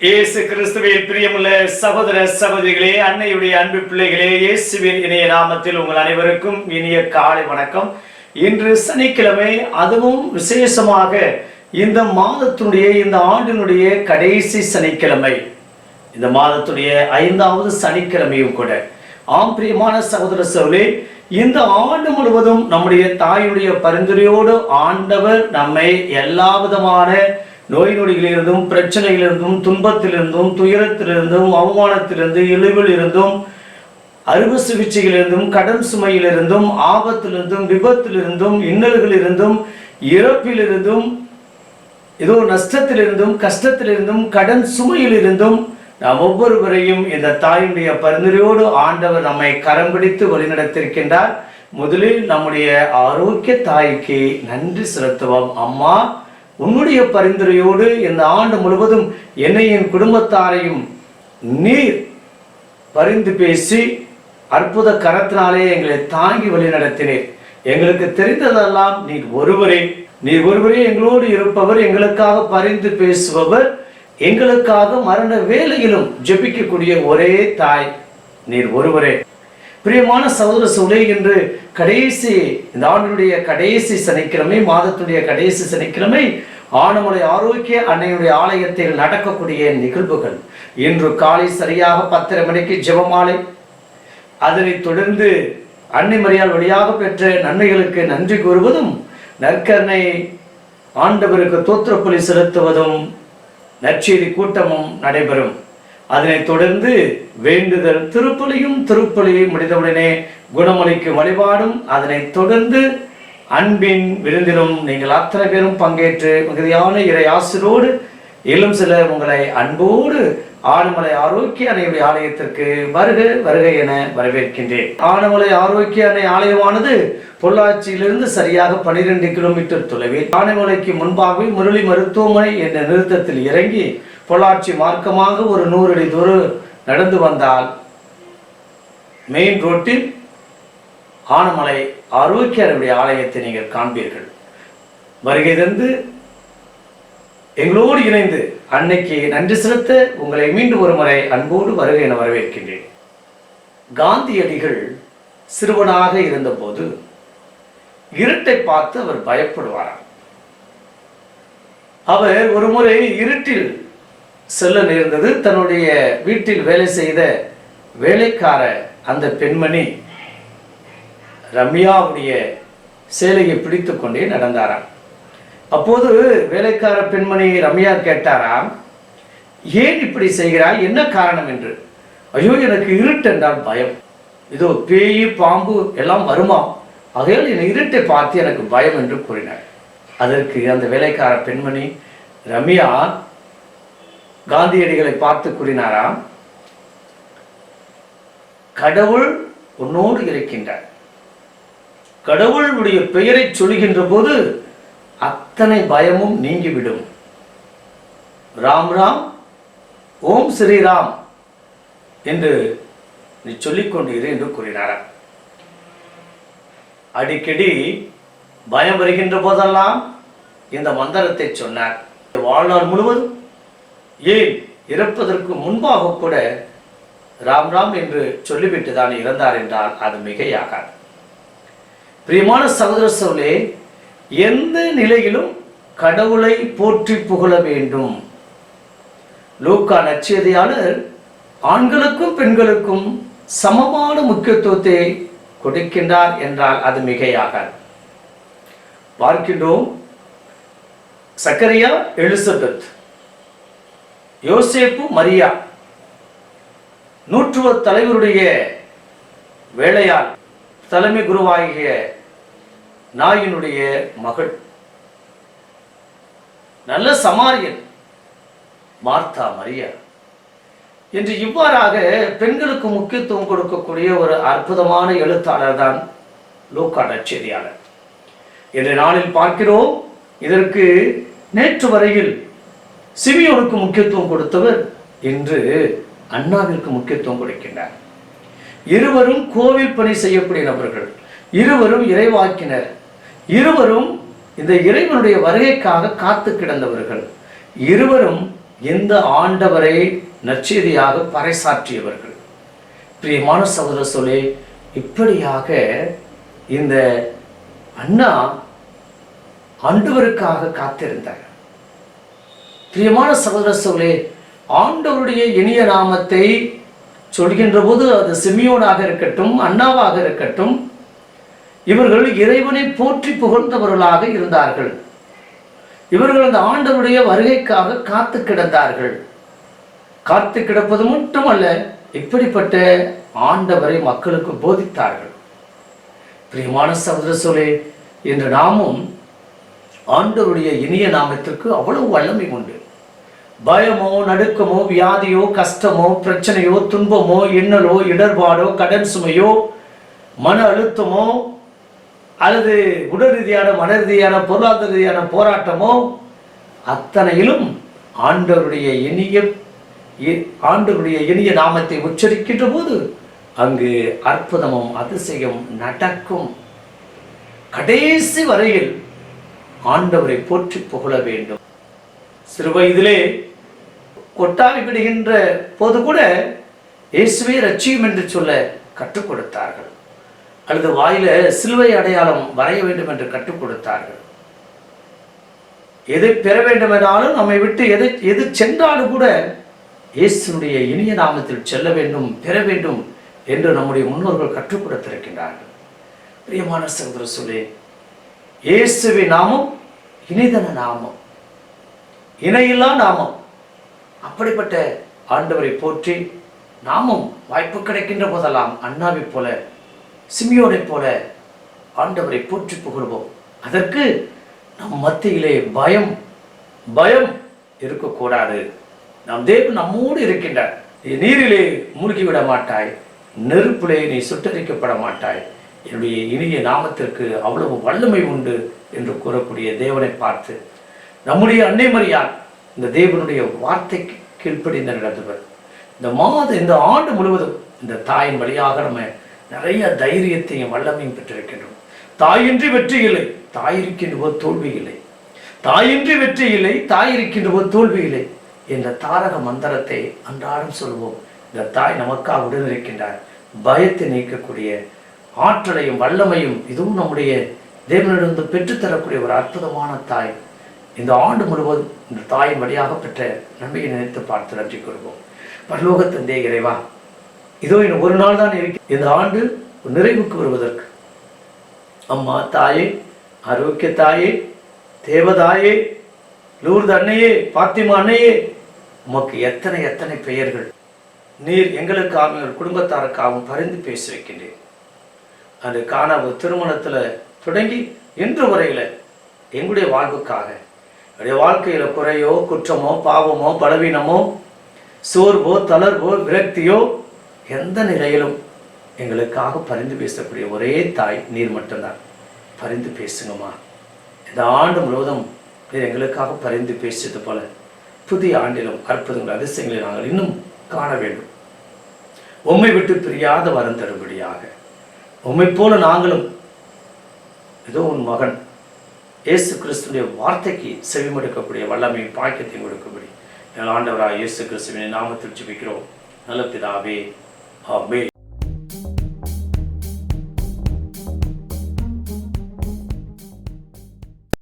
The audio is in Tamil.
இயேசு கிறிஸ்துவில் பிரியமுள்ள சகோதர சகோதரிகளே அன்னையுடைய அன்பு பிள்ளைகளே இயேசுவின் இணைய நாமத்தில் உங்கள் அனைவருக்கும் இனிய காலை வணக்கம். இன்று சனிக்கிழமை அதுவும் விசேஷமாக இந்த மாதத்தினுடைய இந்த ஆண்டினுடைய கடைசி சனிக்கிழமை. இந்த மாதத்துடைய ஐந்தாவது சனிக்கிழமையும் கூட. ஆம் பிரியமான சகோதர சோழே இந்த ஆண்டு முழுவதும் நம்முடைய தாயுடைய பரிந்துரையோடு ஆண்டவர் நம்மை எல்லா விதமான நோய் நொடிகளிலிருந்தும் பிரச்சனைகளிலிருந்தும் துன்பத்திலிருந்தும் துயரத்திலிருந்தும் அவமானத்திலிருந்து இழிவில் இருந்தும் அறுவை சிகிச்சைகளிலிருந்தும் கடன் சுமையிலிருந்தும் ஆபத்திலிருந்தும் விபத்திலிருந்தும் இன்னல்களிலிருந்தும் இறப்பிலிருந்தும் ஏதோ நஷ்டத்திலிருந்தும் கஷ்டத்திலிருந்தும் கடன் சுமையிலிருந்தும் நாம் ஒவ்வொருவரையும் இந்த தாயினுடைய பரிந்துரையோடு ஆண்டவர் நம்மை கரம் பிடித்து வழிநடத்திருக்கின்றார். முதலில் நம்முடைய ஆரோக்கிய தாய்க்கு நன்றி செலுத்துவோம். அம்மா உன்னுடைய பரிந்துரையோடு இந்த ஆண்டு முழுவதும் என்னையும் குடும்பத்தாரையும் நீர் பரிந்து பேசி அற்புத கரத்தினாலே எங்களை தாங்கி வழி நடத்தினீர். எங்களுக்கு தெரிந்ததெல்லாம் நீர் ஒருவரே. நீர் ஒருவரே எங்களோடு இருப்பவர் எங்களுக்காக பரிந்து பேசுபவர் எங்களுக்காக மரண வேலையிலும் ஜெபிக்கக்கூடிய ஒரே தாய் நீர் ஒருவரே. பிரியமான சகோதர சூழலை என்று கடைசி இந்த ஆண்டினுடைய கடைசி சனிக்கிழமை மாதத்துடைய கடைசி சனிக்கிழமை ஆனமலை ஆரோக்கிய அன்னையுடைய ஆலயத்தில் நடக்கக்கூடிய நிகழ்வுகள். இன்று காலை சரியாக பத்தரை மணிக்கு ஜெபமாலை. அதனைத் தொடர்ந்து அன்னை மரியாள் வழியாக பெற்ற நன்மைகளுக்கு நன்றி கூறுவதும் நற்கரணை ஆண்டவருக்கு தோத்திரப்பலி செலுத்துவதும் நற்செய்தி கூட்டமும் நடைபெறும். அதனைத் தொடர்ந்து வேண்டுதல் திருப்பலியும் திருப்பலியும் முடிந்தவுடனே குணமளிக்கும் வழிபாடும் அதனைத் தொடர்ந்து அன்பின் விருந்திலும் நீங்கள் அத்தனை பேரும் பங்கேற்று மிகுதியான இறை ஆசிரோடு இளம் சிலர் உங்களை அன்போடு ஆனமலை ஆரோக்கிய அணையுடைய ஆலயத்திற்கு வருக வருக என வரவேற்கின்றேன். ஆனமலை ஆரோக்கிய அணை ஆலயமானது பொள்ளாச்சியிலிருந்து சரியாக பனிரெண்டு கிலோமீட்டர் தொலைவில் ஆனைமலைக்கு முன்பாகவே முரளி மருத்துவமனை என்ற நிறுத்தத்தில் இறங்கி பொள்ளாச்சி மார்க்கமாக ஒரு நூறு அடி தூரம் நடந்து வந்தால் மெயின் ரோட்டில் ஆனமலை ஆரோக்கிய ஆலயத்தை நீங்கள் காண்பீர்கள். வருகை தந்து எங்களோடு இணைந்து அன்னைக்கு நன்றி செலுத்த உங்களை மீண்டும் ஒரு முறை அன்போடு வருகை என வரவேற்கின்றேன். காந்தியடிகள் சிறுவனாக இருந்தபோது இருட்டை பார்த்து அவர் பயப்படுவாராம். அவர் ஒரு முறை இருட்டில் செல்ல நேர்ந்தது. தன்னுடைய வீட்டில் வேலை செய்த வேலைக்கார அந்த பெண்மணி ரம்யாவுடைய சேலையை பிடித்து கொண்டே நடந்தாராம். அப்போது வேலைக்கார பெண்மணி ரம்யா கேட்டாராம் ஏன் இப்படி செய்கிறாய்? என்ன காரணம்? என்று. ஐயோ எனக்கு இருட்டென்றால் பயம். இதோ பேய் பாம்பு எல்லாம் வருமா? ஆகையால் என் இருட்டை பார்த்து எனக்கு பயம் என்று கூறினார். அதற்கு அந்த வேலைக்கார பெண்மணி ரம்யா காந்தியடிகளை பார்த்து கூறினாராம் கடவுள் உன்னோடு இருக்கின்றார். கடவுளுடைய பெயரை சொல்கின்ற போது அத்தனை பயமும் நீங்கிவிடும். ராம் ராம் ஓம் ஸ்ரீராம் என்று நீ சொல்லிக்கொண்டீரு என்று கூறினாராம். அடிக்கடி பயம் வருகின்ற போதெல்லாம் இந்த மந்திரத்தை சொன்னார். வாழ்நாள் முழுவதும் ஏன் இறப்பதற்கு முன்பாக கூட ராம் ராம் என்று சொல்லிவிட்டு தான் இறந்தார் என்றால் அது மிகையாகாது. பிரியமான சகோதர சொல்லே எந்த நிலையிலும் கடவுளை போற்றி புகழ வேண்டும். லூக்கா நச்செய்தியாளர் ஆண்களுக்கும் பெண்களுக்கும் சமமான முக்கியத்துவத்தை கொடுக்கின்றார் என்றால் அது மிகையாகாது. பார்க்கின்றோம் சக்கரியா எலிசபெத். யோசேப்பு மரியா. நூற்றுவ தலைவருடைய வேலையால் தலைமை குருவாகிய நாயினுடைய மகள். நல்ல சமாரியன் மார்த்தா மரியா. என்று இவ்வாறாக பெண்களுக்கு முக்கியத்துவம் கொடுக்கக்கூடிய ஒரு அற்புதமான எழுத்தாளர் தான் லூக்கா நற்செய்தியாளர். இன்றைய நாளில் பார்க்கிறோம் இதற்கு நேற்று வரையில் சிமியோனுக்கு முக்கியத்துவம் கொடுத்தவர் இன்று அண்ணாவிற்கு முக்கியத்துவம் கொடுக்கின்றார். இருவரும் கோவில் பணி செய்யக்கூடிய நபர்கள். இருவரும் இறைவாக்கினர். இருவரும் இந்த இறைவனுடைய வருகைக்காக காத்து கிடந்தவர்கள். இருவரும் இந்த ஆண்டவரை நற்செய்தியாக பறைசாற்றியவர்கள். பிரியமான சகோதர சொல்லே இப்படியாக இந்த அண்ணா ஆண்டவருக்காக காத்திருந்தார். பிரியமான சகோதர சொல்லே ஆண்டவருடைய இனிய நாமத்தை சொல்கின்ற போது அது சிமியோனாக இருக்கட்டும் அண்ணாவாக இருக்கட்டும் இவர்கள் இறைவனை போற்றி புகழ்ந்தவர்களாக இருந்தார்கள். இவர்கள் அந்த ஆண்டவருடைய வருகைக்காக காத்து கிடந்தார்கள். காத்து கிடப்பது மட்டுமல்ல இப்படிப்பட்ட ஆண்டவரை மக்களுக்கு போதித்தார்கள். பிரியமான சகோதர சோலே என்று நாமும் ஆண்டவருடைய இனிய நாமத்திற்கு அவ்வளவு வல்லமை உண்டு. பயமோ நடுக்கமோ வியாதியோ கஷ்டமோ பிரச்சனையோ துன்பமோ இன்னலோ இடர்பாடோ கடன் சுமையோ மன அழுத்தமோ அல்லது உடல் ரீதியான மன ரீதியான பொருளாதார ரீதியான போராட்டமோ அத்தனையிலும் ஆண்டவருடைய இனிய இ- ஆண்டவருடைய இனிய நாமத்தை உச்சரிக்கின்ற போது அங்கு அற்புதமும் அதிசயம் நடக்கும். கடைசி வரையில் ஆண்டவரை போற்றி புகழ வேண்டும். சிறு வயதிலே கொட்டாவி விடுகின்ற போது கூட இயேசுவே ரட்சியும் என்று சொல்ல கற்றுக் கொடுத்தார்கள். அல்லது வாயில சிலுவை அடையாளம் வரைய வேண்டும் என்று கற்றுக் கொடுத்தார்கள். எதை பெற வேண்டும் என்றாலும் நம்மை விட்டு எதை எது சென்றாலும் கூட இயேசுனுடைய இனிய நாமத்தில் செல்ல வேண்டும் பெற வேண்டும் என்று நம்முடைய முன்னோர்கள் கற்றுக் கொடுத்திருக்கின்றார்கள். பிரியமான சகோதர சொல்லே இயேசுவின் நாமம் இனிதன நாமம். இணையில்லா நாமம். அப்படிப்பட்ட ஆண்டவரை போற்றி நாமும் வாய்ப்பு கிடைக்கின்ற போதெல்லாம் அண்ணாவைப் போல சிமியோனைப் போல ஆண்டவரை போற்றி புகழ்வோம். அதற்கு நம் மத்தியிலே பயம் பயம் இருக்கக்கூடாது. நம் தேவன் நம்மோடு இருக்கின்றார். நீ நீரிலே மூழ்கிவிட மாட்டாய் நெருப்பிலே நீ சுட்டரிக்கப்பட மாட்டாய். என்னுடைய இனிய நாமத்திற்கு அவ்வளவு வல்லமை உண்டு என்று கூறக்கூடிய தேவனை பார்த்து நம்முடைய அன்னை மரியாள் இந்த தேவனுடைய வார்த்தைக்கு கீழ்ப்படிந்த நடந்தவர் இந்த மாதம் இந்த ஆண்டு முழுவதும் இந்த தாயின் வழியாக நம்ம நிறைய தைரியத்தையும் வல்லமையும் பெற்றிருக்கின்றோம். தாயின்றி வெற்றி இல்லை தாயிருக்கின்ற போது தோல்வி இல்லை. தாயின்றி வெற்றி இல்லை தாயிருக்கின்ற போது தோல்வி இல்லை என்ற தாரக மந்திரத்தை அன்றாடம் சொல்வோம். இந்த தாய் நமக்காக உடனிருக்கின்றார். பயத்தை நீக்கக்கூடிய ஆற்றலையும் வல்லமையும் இதுவும் நம்முடைய தேவனிடம் பெற்றுத்தரக்கூடிய ஒரு அற்புதமான தாய். இந்த ஆண்டு முழுவதும் இந்த தாயின் வழியாக பெற்ற நன்மையை நினைத்து பார்த்து நன்றி கொள்வோம் பரலோக தந்தை இறைவா இதோ இன்னும் ஒரு நாள் தான் இருக்கு. இந்த ஆண்டு நிறைவுக்கு வருவதற்கு. அம்மா தாயே ஆரோக்கிய தாயே தேவதாயே லூர்து அன்னையே பாத்திமா அன்னையே உமக்கு எத்தனை எத்தனை பெயர்கள். நீர் எங்களுக்காகவும் எங்கள் குடும்பத்தாருக்காகவும் பரிந்து பேசி வைக்கின்றேன் அது காணாமல் திருமணத்தில் தொடங்கி இன்று வரையில் எங்களுடைய வாழ்வுக்காக என்னுடைய வாழ்க்கையில் குறையோ குற்றமோ பாவமோ பலவீனமோ சோர்வோ தளர்வோ விரக்தியோ எந்த நிலையிலும் எங்களுக்காக பரிந்து பேசக்கூடிய ஒரே தாய் நீர் மட்டும்தான். பரிந்து பேசுங்கம்மா. இந்த ஆண்டு முழுவதும் நீர் எங்களுக்காக பரிந்து பேசியது போல புதிய ஆண்டிலும் அற்புதங்கள் அதிசயங்களை நாங்கள் இன்னும் காண வேண்டும். உம்மை விட்டு பிரியாத வரம் தரும்படியாக. உம்மை போல நாங்களும் ஏதோ உன் மகன் இயேசு கிறிஸ்துடைய வார்த்தைக்கு செவிமடுக்கக்கூடிய வல்லமையும் பாக்கியத்தையும் கொடுக்கும்படி. எங்கள் ஆண்டவராக இயேசு கிறிஸ்துவின் நாமத்தில் ஜெபிக்கிறோம். நல்ல பிதாவே ஆமே